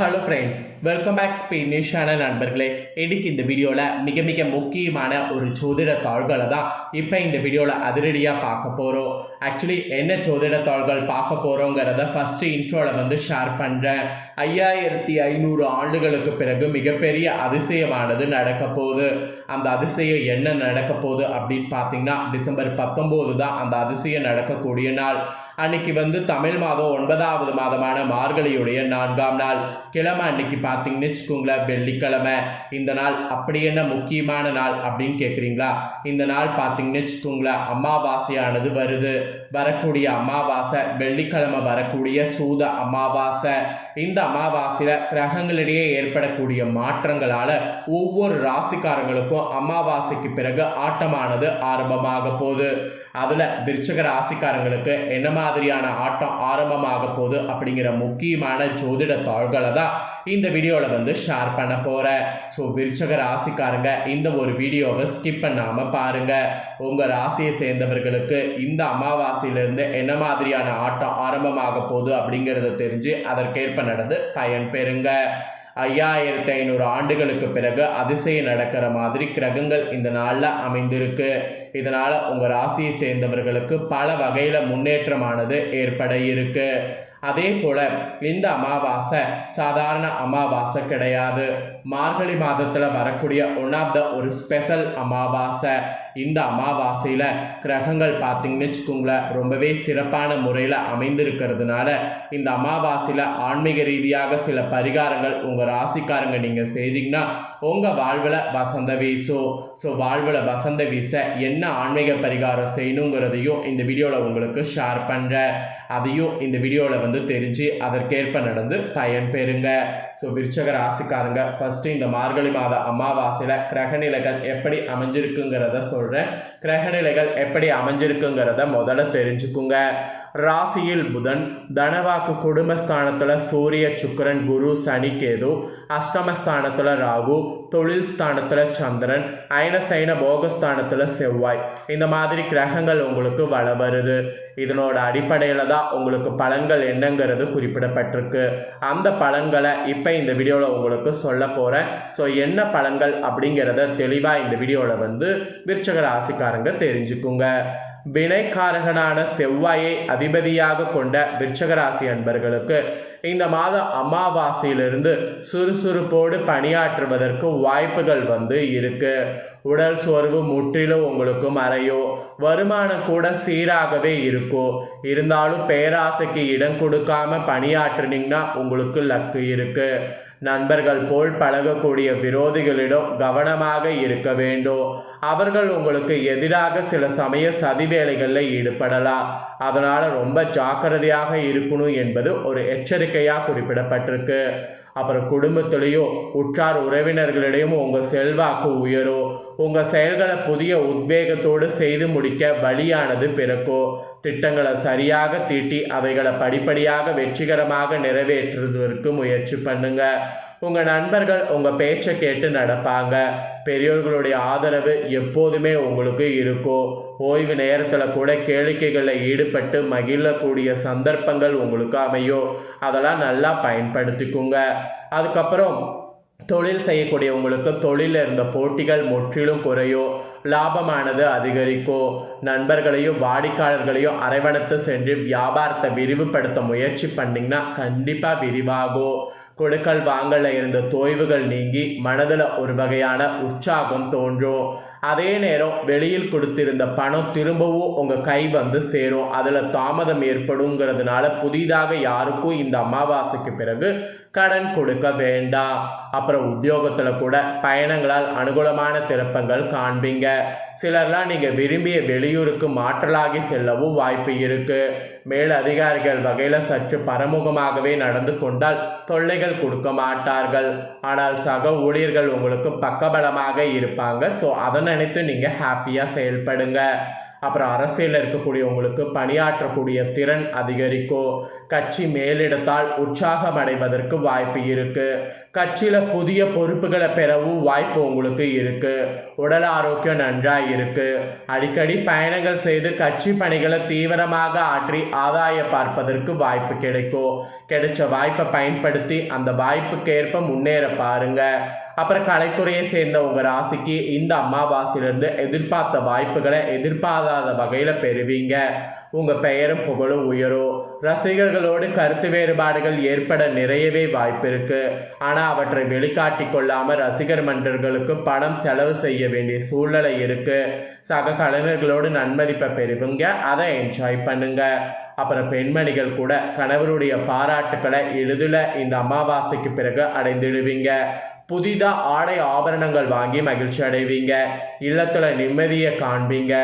Hello friends welcome back ஸ்பெயினிஷான நண்பர்களே. இன்னைக்கு இந்த வீடியோவில் மிக மிக முக்கியமான ஒரு ஜோதிட தாள்களை தான் இப்போ இந்த வீடியோவில் அதிரடியாக பார்க்க போகிறோம் ஆக்சுவலி என்ன ஜோதிட தாள்கள் பார்க்க போகிறோங்கிறத ஃபஸ்ட்டு இன்ட்ரோவில் வந்து ஷேர் பண்ணுறேன் ஐயாயிரத்தி ஐநூறு ஆண்டுகளுக்கு பிறகு மிகப்பெரிய அதிசயமானது நடக்க போகுது. அந்த அதிசயம் என்ன நடக்க போகுது அப்படின்னு பார்த்தீங்கன்னா டிசம்பர் பத்தொம்போது தான் அந்த அதிசயம் நடக்கக்கூடிய நாள். அன்னைக்கு வந்து தமிழ் மாதம் ஒன்பதாவது மாதமான மார்கழியுடைய நான்காம் நாள். கிழமை அன்னைக்கு பார்த்தீங்கன்னு வச்சுக்கோங்களேன் வெள்ளிக்கிழமை. இந்த நாள் அப்படி என்ன முக்கியமான நாள் அப்படின்னு கேட்குறீங்களா இந்த நாள் பார்த்தீங்கன்னு வச்சுக்கோங்களேன் அமாவாசையானது வருது. வரக்கூடிய அமாவாசை வெள்ளிக்கிழமை வரக்கூடிய சூத அமாவாசை. இந்த அமாவாசையில் கிரகங்களிடையே ஏற்படக்கூடிய மாற்றங்களால் ஒவ்வொரு ராசிக்காரங்களுக்கும் அமாவாசைக்கு பிறகு ஆட்டமானது ஆரம்பமாக போகுது. அதில் விருச்சக ராசிக்காரங்களுக்கு என்ன மாதிரியான ஆட்டம் ஆரம்பமாக போகுது அப்படிங்கிற முக்கியமான ஜோதிட தாள்களை தான் இந்த வீடியோவில் வந்து ஷேர் பண்ண போகிறேன் ஸோ விருச்சக ராசிக்காரங்க இந்த ஒரு வீடியோவை ஸ்கிப் பண்ணாமல் பாருங்கள் உங்கள் ராசியை சேர்ந்தவர்களுக்கு இந்த அமாவாசையிலிருந்து என்ன மாதிரியான ஆட்டம் ஆரம்பமாக போகுது அப்படிங்கிறத தெரிஞ்சு அதற்கேற்ப நடந்து பயன் பெறுங்க. ஐயாயிரத்தி ஐநூறு ஆண்டுகளுக்கு பிறகு அதிசயம் நடக்கிற மாதிரி கிரகங்கள் இந்த நாளில் அமைந்திருக்கு. இதனால் உங்கள் ராசியை சேர்ந்தவர்களுக்கு பல வகையில் முன்னேற்றமானது ஏற்பட இருக்கு. அதே போல் இந்த அமாவாசை சாதாரண அமாவாசை கிடையாது. மார்கழி மாதத்தில் வரக்கூடிய ஒன் ஆஃப் த ஒரு ஸ்பெஷல் அமாவாசை. இந்த அமாவாசையில் கிரகங்கள் பார்த்தீங்கன்னு வச்சுக்கோங்களேன் ரொம்பவே சிறப்பான முறையில் அமைந்திருக்கிறதுனால இந்த அமாவாசையில் ஆன்மீக ரீதியாக சில பரிகாரங்கள் உங்கள் ராசிக்காரங்க நீங்கள் செய்தீங்கன்னா உங்கள் வாழ்வில் வசந்த வீசும் ஸோ வாழ்வில் வசந்த வீச என்ன ஆன்மீக பரிகாரம் செய்யணுங்கிறதையும் இந்த வீடியோவில் உங்களுக்கு ஷேர் பண்ணுறேன் அதையும் இந்த வீடியோவில் வந்து தெரிஞ்சு அதற்கேற்ப நடந்து பயன் பெறுங்க. ஸோ விருச்சக ராசிக்காரங்க ஃபஸ்ட்டு இந்த மார்கழி மாத அமாவாசையில் கிரகநிலைகள் எப்படி அமைஞ்சிருக்குங்கிறத சொல்கிறேன் கிரகநிலைகள் எப்படி அமைஞ்சிருக்குங்கிறத முதல்ல தெரிஞ்சுக்குங்க. ராசியில் புதன் தனவாக்கு குடும்பஸ்தானத்தில் சூரிய சுக்கரன் குரு சனி கேது அஷ்டமஸ்தானத்தில் ராகு தொழில் ஸ்தானத்தில் சந்திரன் அயனசைன போகஸ்தானத்தில் செவ்வாய். இந்த மாதிரி கிரகங்கள் உங்களுக்கு வள வருது இதனோட அடிப்படையில் தான் உங்களுக்கு பலன்கள் என்னங்கிறது குறிப்பிடப்பட்டிருக்கு. அந்த பலன்களை இப்போ இந்த வீடியோவில் உங்களுக்கு சொல்ல போகிறேன் ஸோ என்ன பலன்கள் அப்படிங்கிறத தெளிவாக இந்த வீடியோவில் வந்து விருச்சக ராசிக்காரங்க தெரிஞ்சுக்குங்க. வினைக்காரகனான செவ்வாயை அதிபதியாக கொண்ட விருச்சகராசி அன்பர்களுக்கு இந்த மாதம் அமாவாசையிலிருந்து சுறுசுறுப்போடு பணியாற்றுவதற்கு வாய்ப்புகள் வந்து இருக்கு. உடல் சோர்வு முற்றிலும் உங்களுக்கு மறையோ வருமானம் கூட சீராகவே இருக்கும் இருந்தாலும் பேராசைக்கு இடம் கொடுக்காம பணியாற்றுனீங்கன்னா உங்களுக்கு லக்கு இருக்கு. நண்பர்கள் போல் பழகக்கூடிய விரோதிகளிடம் கவனமாக இருக்க வேண்டும். அவர்கள் உங்களுக்கு எதிராக சில சமய சதி வேலைகளில் ஈடுபடலாம் அதனால் ரொம்ப ஜாக்கிரதையாக இருக்கணும் என்பது ஒரு எச்சரிக்கையாக குறிப்பிடப்பட்டிருக்கு. அப்புறம் குடும்பத்திலையும் உற்றார் உறவினர்களிடையும் உங்கள் செல்வாக்கு உயரும். உங்கள் செயல்களை புதிய உத்வேகத்தோடு செய்து முடிக்க வழியானது பிறக்கும் திட்டங்களை சரியாக தீட்டி அவைகளை படிப்படியாக வெற்றிகரமாக நிறைவேற்றுவதற்கு முயற்சி பண்ணுங்கள் உங்கள் நண்பர்கள் உங்கள் பேச்சை கேட்டு நடப்பாங்க. பெரியோர்களுடைய ஆதரவு எப்போதுமே உங்களுக்கு இருக்கும் ஓய்வு நேரத்தில் கூட கேளிக்கைகளில் ஈடுபட்டு மகிழக்கூடிய சந்தர்ப்பங்கள் உங்களுக்கு அமையும் அதெல்லாம் நல்லா பயன்படுத்திக்குங்க. அதுக்கப்புறம் தொழில் செய்யக்கூடியவங்களுக்கு தொழிலில் இருந்த போட்டிகள் முற்றிலும் குறையும் லாபமானது அதிகரிக்கும் நண்பர்களையும் வாடிக்கையாளர்களையும் அரவணைத்து சென்று வியாபாரத்தை விரிவுபடுத்த முயற்சி பண்ணிங்கன்னா கண்டிப்பாக விரிவாகும் கொடுக்கல் வாங்கல இருந்த தொய்வுகள் நீங்கி மனதில் ஒரு வகையான உற்சாகம் தோன்றும் அதே நேரம் வெளியில் கொடுத்திருந்த பணம் திரும்பவும் உங்கள் கை வந்து சேரும். அதில் தாமதம் ஏற்படுங்கிறதுனால புதிதாக யாருக்கும் இந்த அமாவாசைக்கு பிறகு கடன் கொடுக்க வேண்டாம். அப்புறம் உத்தியோகத்தில் கூட பயணங்களால் அனுகூலமான திருப்பங்கள் காண்பீங்க. சிலர்லாம் நீங்கள் விரும்பிய வெளியூருக்கு மாற்றலாகி செல்லவும் வாய்ப்பு இருக்குது மேல் அதிகாரிகள் வகையில் சற்று பரமுகமாகவே நடந்து கொண்டால் தொல்லைகள் கொடுக்க மாட்டார்கள். ஆனால் சக ஊழியர்கள் உங்களுக்கு பக்கபலமாக இருப்பாங்க. ஸோ அதனை நினைத்து நீங்கள் ஹாப்பியாக செயல்படுங்க. அப்புறம் அரசியலில் இருக்கக்கூடியவங்களுக்கு பணியாற்றக்கூடிய திறன் அதிகரிக்கும். கட்சி மேலிடத்தால் உற்சாகம் அடைவதற்கு வாய்ப்பு இருக்குது கட்சியில் புதிய பொறுப்புகளை பெறவும் வாய்ப்பு உங்களுக்கு இருக்குது உடல் ஆரோக்கியம் நன்றாக இருக்கு. அடிக்கடி பயணங்கள் செய்து கட்சி பணிகளை தீவிரமாக ஆற்றி ஆதாய பார்ப்பதற்கு வாய்ப்பு கிடைக்கும். கிடைச்ச வாய்ப்பை பயன்படுத்தி அந்த வாய்ப்புக்கேற்ப முன்னேற பாருங்க. அப்புறம் கலைத்துறையை சேர்ந்த உங்கள் ராசிக்கு இந்த அமாவாசையிலிருந்து எதிர்பார்த்த வாய்ப்புகளை எதிர்பாராத வகையில் பெறுவீங்க. உங்கள் பெயரும் புகழும் உயரும். ரசிகர்களோடு கருத்து வேறுபாடுகள் ஏற்பட நிறையவே வாய்ப்பு இருக்குது ஆனால் அவற்றை வெளிக்காட்டி கொள்ளாமல் ரசிகர் மன்றங்களுக்கு பணம் செலவு செய்ய வேண்டிய சூழ்நிலை இருக்குது சக கலைஞர்களோடு நன்மதிப்பை பெறுவீங்க. அதை என்ஜாய் பண்ணுங்க. அப்புறம் பெண்மணிகள் கூட கணவருடைய பாராட்டுக்களை எளிதில் இந்த அமாவாசைக்கு பிறகு அடைந்திடுவீங்க. புதிதாக ஆடை ஆபரணங்கள் வாங்கி மகிழ்ச்சி அடைவீங்க. இல்லத்தில் நிம்மதியை காண்பீங்க.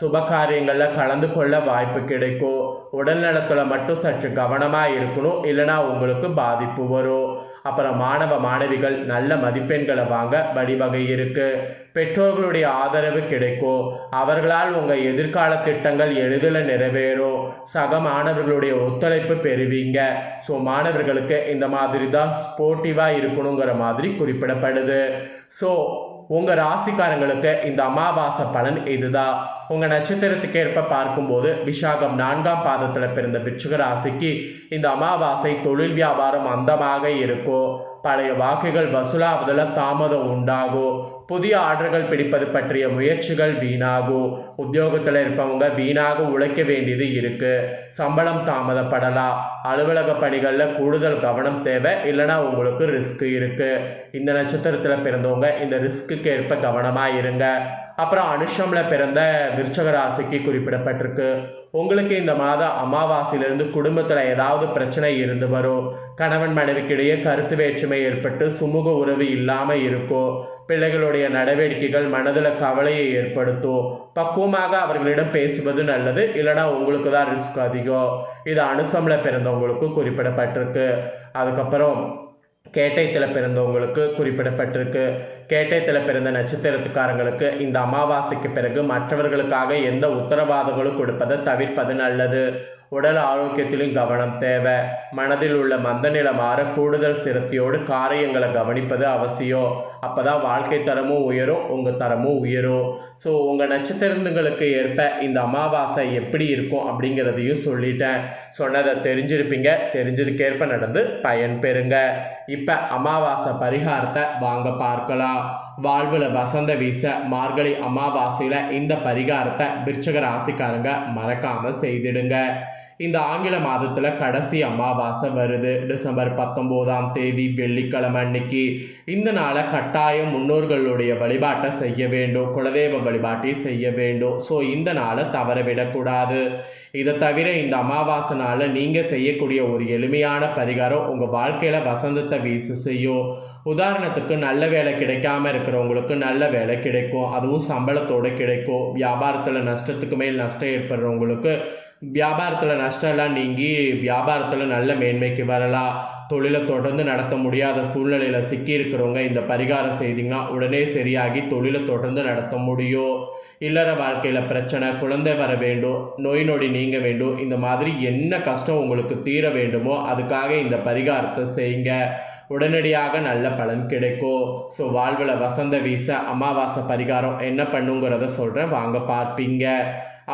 சுப காரியங்களில் கலந்து கொள்ள வாய்ப்பு கிடைக்கும். உடல் நலத்தில் மட்டும் சற்று கவனமாக இருக்கணும். இல்லைனா உங்களுக்கு பாதிப்பு வரும். அப்புறம் மாணவ மாணவிகள் நல்ல மதிப்பெண்களை வாங்க வழிவகை இருக்குது பெற்றோர்களுடைய ஆதரவு கிடைக்கும். அவர்களால் உங்கள் எதிர்கால திட்டங்கள் எளிதில் நிறைவேறும். சக மாணவர்களுடைய ஒத்துழைப்பு பெறுவீங்க. ஸோ மாணவர்களுக்கு இந்த மாதிரி தான் ஸ்போர்ட்டிவாக இருக்கணுங்கிற மாதிரி குறிப்பிடப்படுது. ஸோ உங்கள் ராசிக்காரங்களுக்கு இந்த அமாவாசை பலன் இதுதான். உங்கள் நட்சத்திரத்துக்கு ஏற்ப பார்க்கும்போது விஷாகம் நான்காம் பாதத்தில் பிறந்த விருச்சிக ராசிக்கு இந்த அமாவாசை தொழில் வியாபாரம் அந்தமாக இருக்கும் பழைய வாக்குகள் வசூலாவதில் தாமதம் உண்டாகும் புதிய ஆர்டர்கள் பிடிப்பது பற்றிய முயற்சிகள் வீணாகும் உத்தியோகத்தில் இருப்பவங்க வீணாக உழைக்க வேண்டியது இருக்கு. சம்பளம் தாமதப்படலாம் அலுவலக பணிகளில் கூடுதல் கவனம் தேவை இல்லைனா உங்களுக்கு ரிஸ்க் இருக்கு. இந்த நட்சத்திரத்தில் பிறந்தவங்க இந்த ரிஸ்க்கு ஏற்ப கவனமாக இருங்க. அப்புறம் அனுஷமில் பிறந்த விருச்சக ராசிக்கு குறிப்பிடப்பட்டிருக்கு. உங்களுக்கு இந்த மாத அமாவாசையிலிருந்து குடும்பத்தில் ஏதாவது பிரச்சனை இருந்து வரும். கணவன் மனைவிக்கிடையே கருத்து வேற்றுமை ஏற்பட்டு சுமூக உறவு இல்லாமல் இருக்கும். பிள்ளைகளுடைய நடவடிக்கைகள் மனதில் கவலையை ஏற்படுத்தும். பக்குவமாக அவர்களிடம் பேசுவது நல்லது இல்லைனா உங்களுக்கு தான் ரிஸ்க் அதிகம். இது அனுசமில் பிறந்தவங்களுக்கு குறிப்பிடப்பட்டிருக்கு. அதுக்கப்புறம் கேட்டயத்தில் பிறந்தவங்களுக்கு குறிப்பிடப்பட்டிருக்கு. கேட்டயத்தில் பிறந்த நட்சத்திரத்துக்காரங்களுக்கு இந்த அமாவாசைக்கு பிறகு மற்றவர்களுக்காக எந்த உத்தரவாதங்களும் கொடுப்பதை தவிர்ப்பது நல்லது. உடல் ஆரோக்கியத்திலும் கவனம் தேவை. மனதில் உள்ள மந்தநிலை மாற கூடுதல் சிரத்தியோடு காரியங்களை கவனிப்பது அவசியம். அப்போ தான் வாழ்க்கை தரமும் உயரும் உங்கள் தரமும் உயரும். ஸோ உங்கள் நட்சத்திரங்களுக்கு ஏற்ப இந்த அமாவாசை எப்படி இருக்கும் அப்படிங்கிறதையும் சொல்லிட்டேன். சொன்னதை தெரிஞ்சிருப்பீங்க. தெரிஞ்சதுக்கேற்ப நடந்து பயன் பெறுங்க. இப்போ அமாவாசை பரிகாரத்தை வாங்க பார்க்கலாம். வாழ்வில் வசந்த வீச மார்கழி அமாவாசையில் இந்த பரிகாரத்தை விருச்சக ராசிக்காரங்க மறக்காமல் செய்திடுங்க. இந்த ஆங்கில மாதத்தில் கடைசி அமாவாசை வருது. டிசம்பர் பத்தொம்போதாம் தேதி வெள்ளிக்கிழமை அன்னைக்கு. இந்த நாளை கட்டாயம் முன்னோர்களுடைய வழிபாட்டை செய்ய வேண்டும். குலதெய்வ வழிபாட்டை செய்ய வேண்டும். ஸோ இந்த நாளை தவற விடக்கூடாது. இதை தவிர இந்த அமாவாசை நாளில் நீங்கள் செய்யக்கூடிய ஒரு எளிமையான பரிகாரம் உங்கள் வாழ்க்கையில் வசந்தத்தை வீசு செய்யும். உதாரணத்துக்கு நல்ல வேலை கிடைக்காம இருக்கிறவங்களுக்கு நல்ல வேலை கிடைக்கும். அதுவும் சம்பளத்தோடு கிடைக்கும். வியாபாரத்தில் நஷ்டத்துக்கு மேல் நஷ்டம் ஏற்படுறவங்களுக்கு வியாபாரத்தில் நஷ்டம்லாம் நீங்கி வியாபாரத்தில் நல்ல மேன்மைக்கு வரலாம். தொழிலை தொடர்ந்து நடத்த முடியாத சூழ்நிலையில் சிக்கியிருக்கிறவங்க இந்த பரிகாரம் செய்திங்கன்னா உடனே சரியாகி தொழிலை தொடர்ந்து நடத்த முடியும். இல்லற வாழ்க்கையில் பிரச்சனை குழந்தை வர வேண்டும் நோய் நொடி நீங்க வேண்டும். இந்த மாதிரி என்ன கஷ்டம் உங்களுக்கு தீர வேண்டுமோ அதுக்காக இந்த பரிகாரத்தை செய்யுங்க. உடனடியாக நல்ல பலன் கிடைக்கும் ஸோ வாழ்வில் வசந்த வீச அமாவாசை பரிகாரம் என்ன பண்ணுங்கிறத சொல்கிறேன் வாங்க பார்ப்பீங்க.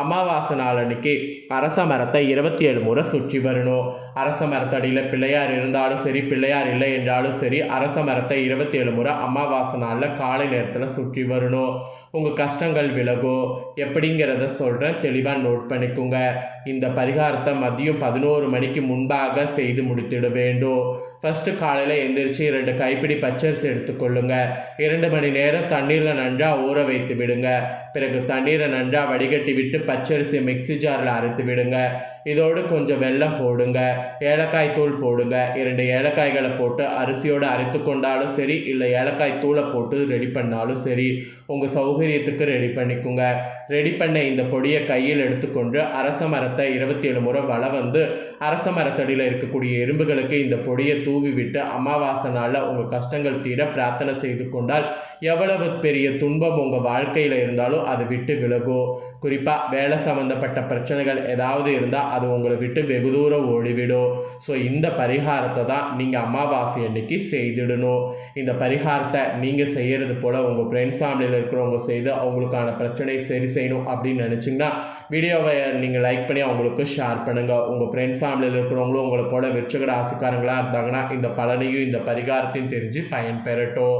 அமாவாசை நாளன்னைக்கு அரச மரத்தை இருபத்தி ஏழு முறை சுற்றி வரணும். அரச மரத்தடியில் பிள்ளையார் இருந்தாலும் சரி பிள்ளையார் இல்லை என்றாலும் சரி அரச மரத்தை இருபத்தி ஏழு முறை அமாவாசை நாளில் காலை நேரத்தில் சுற்றி வரணும். உங்கள் கஷ்டங்கள் விலகும். எப்படிங்கிறத சொல்கிறேன் தெளிவாக நோட் பண்ணிக்கோங்க. இந்த பரிகாரத்தை மதியம் பதினோரு மணிக்கு முன்பாக செய்து முடித்திட வேண்டும். ஃபஸ்ட்டு காலையில் எந்திரிச்சு ரெண்டு கைப்பிடி பச்சரிசி எடுத்துக்கொள்ளுங்க. இரண்டு மணி நேரம் தண்ணீரில் நன்றாக ஊற வைத்து விடுங்க. பிறகு தண்ணீரை நன்றாக வடிகட்டி விட்டு பச்சரிசி மிக்ஸி ஜாரில் அரைத்து விடுங்க. இதோடு கொஞ்சம் வெள்ளம் போடுங்க. ஏலக்காய் தூள் போடுங்க. இரண்டு ஏலக்காய்களை போட்டு அரிசியோடு அரைத்து கொண்டாலும் சரி இல்லை ஏலக்காய் தூளை போட்டு ரெடி பண்ணாலும் சரி உங்கள் சௌகரியத்துக்கு ரெடி பண்ணிக்கோங்க. ரெடி பண்ண இந்த பொடியை கையில் எடுத்துக்கொண்டு அரச மரத்தை இருபத்தி ஏழு முறை வள வந்து அரச மரத்தடியில் இருக்கக்கூடிய எறும்புகளுக்கு இந்த பொடியை தூவி விட்டு அமாவாசை நாளில் உங்கள் கஷ்டங்கள் தீர பிரார்த்தனை செய்து கொண்டால் எவ்வளவு பெரிய துன்பம் உங்கள் வாழ்க்கையில் இருந்தாலும் அது விட்டு விலகும். குறிப்பாக வேலை சம்மந்தப்பட்ட பிரச்சனைகள் ஏதாவது இருந்தால் அது உங்களை விட்டு வெகு தூரம் ஓடிவிடும். ஸோ இந்த பரிகாரத்தை தான் நீங்கள் அமாவாசை அன்னைக்கு செய்திடணும். இந்த பரிகாரத்தை நீங்கள் செய்கிறது போல் உங்கள் ஃப்ரெண்ட்ஸ் ஃபேமிலியில் இருக்கிறவங்க செய்து அவங்களுக்கான பிரச்சனையை சரி செய்யணும் அப்படின்னு நினச்சிங்கன்னா வீடியோவை நீங்கள் லைக் பண்ணி அவங்களுக்கு ஷேர் பண்ணுங்கள் உங்கள் ஃப்ரெண்ட்ஸ் ஃபேமிலியில் இருக்கிறவங்களும் உங்களை போல விருச்சக ராசிக்காரங்களாக இருந்தாங்கன்னா இந்த பலனையும் இந்த பரிகாரத்தையும் தெரிஞ்சு பயன்பெறட்டும்.